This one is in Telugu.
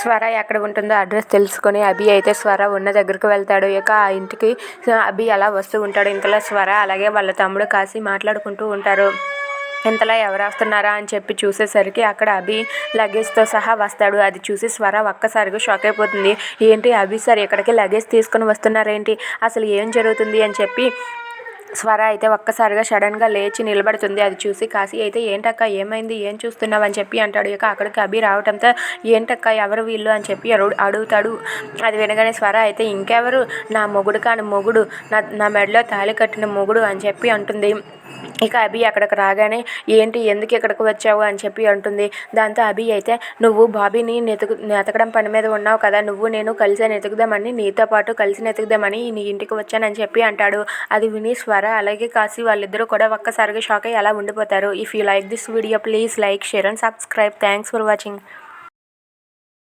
స్వర ఎక్కడ ఉంటుందో అడ్రస్ తెలుసుకొని అభి అయితే స్వర ఉన్న దగ్గరకు వెళ్తాడు. ఇక ఆ ఇంటికి అభి అలా వస్తూ ఉంటాడు. ఇంతలో స్వర అలాగే వాళ్ళ తమ్ముడు కాసి మాట్లాడుకుంటూ ఉంటారు. ఇంతలా ఎవరు వస్తున్నారా అని చెప్పి చూసేసరికి అక్కడ అభి లగేజ్తో సహా వస్తాడు. అది చూసి స్వర ఒక్కసారిగా షాక్ అయిపోతుంది. ఏంటి అభి సార్ ఇక్కడికి లగేజ్ తీసుకొని వస్తున్నారేంటి? అసలు ఏం జరుగుతుంది అని చెప్పి స్వర అయితే ఒక్కసారిగా సడన్గా లేచి నిలబడుతుంది. అది చూసి కాశీ అయితే ఏంటక్క ఏమైంది? ఏం చూస్తున్నావు? అని చెప్పి అంటాడు. ఇక అక్కడికి అభి రావడంతో ఏంటక్క ఎవరు వీళ్ళు? అని చెప్పి అడుగుతాడు. అది వినగానే స్వర అయితే ఇంకెవరు? నా మొగుడు కాని మొగుడు నా నా మెడలో తాళి కట్టిన మొగుడు అని చెప్పి అంటుంది. ఇక అభి అక్కడికి రాగానే ఏంటి ఎందుకు ఇక్కడికి వచ్చావు? అని చెప్పి అంటుంది. దాంతో అభి అయితే నువ్వు బాబీని నెతుకు నెతకడం పని మీద ఉన్నావు కదా నువ్వు నేను కలిసి నెతుకుదామని నీతో పాటు కలిసి నెతుకుదామని నీ ఇంటికి వచ్చానని చెప్పి అంటాడు. అది విని స్వర అలాగే కాసి వాళ్ళిద్దరూ కూడా ఒక్కసారిగా షాక్ అయ్యి అలా ఉండిపోతారు. If you like this video please like share and subscribe. Thanks for watching.